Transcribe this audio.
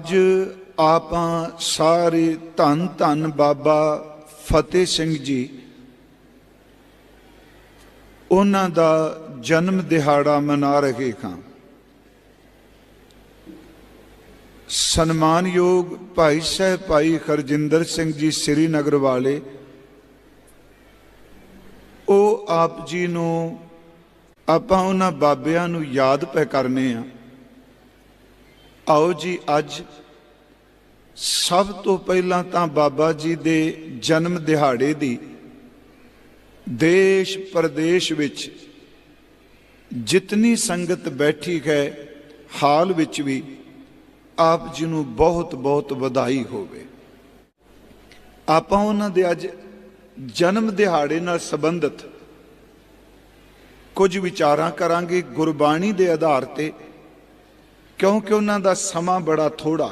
ਅੱਜ ਆਪਾਂ ਸਾਰੇ ਧੰਨ ਧੰਨ ਬਾਬਾ ਫਤਿਹ ਸਿੰਘ ਜੀ। ਉਹਨਾਂ ਦਾ ਜਨਮ ਦਿਹਾੜਾ ਮਨਾ ਰਹੇ ਹਾਂ। ਸਨਮਾਨਯੋਗ ਭਾਈ ਸਾਹਿਬ ਭਾਈ ਖਰਜਿੰਦਰ ਸਿੰਘ ਜੀ ਸ੍ਰੀਨਗਰ ਵਾਲੇ, ਉਹ ਆਪ ਜੀ ਨੂੰ ਆਪਾਂ ਉਹਨਾਂ ਬਾਬਿਆਂ ਨੂੰ ਯਾਦ ਪੈ ਕਰਨੇ ਆ ਆਓ ਜੀ, ਅੱਜ ਸਭ ਤੋਂ ਪਹਿਲਾਂ ਤਾਂ ਬਾਬਾ ਜੀ ਦੇ ਜਨਮ ਦਿਹਾੜੇ ਦੀ ਦੇਸ਼ ਪ੍ਰਦੇਸ਼ ਵਿੱਚ ਜਿਤਨੀ ਸੰਗਤ ਬੈਠੀ ਹੈ, ਹਾਲ ਵਿੱਚ ਵੀ ਆਪ ਜੀ ਨੂੰ ਬਹੁਤ ਬਹੁਤ ਵਧਾਈ ਹੋਵੇ। ਆਪਾਂ ਉਹਨਾਂ ਦੇ ਅੱਜ ਜਨਮ ਦਿਹਾੜੇ ਨਾਲ ਸੰਬੰਧਿਤ ਕੁਝ ਵਿਚਾਰਾਂ ਕਰਾਂਗੇ। ਗੁਰਬਾਣੀ ਦੇ ਆਧਾਰ ਤੇ ਕਿਉਂਕਿ ਉਹਨਾਂ ਦਾ ਸਮਾਂ ਬੜਾ ਥੋੜਾ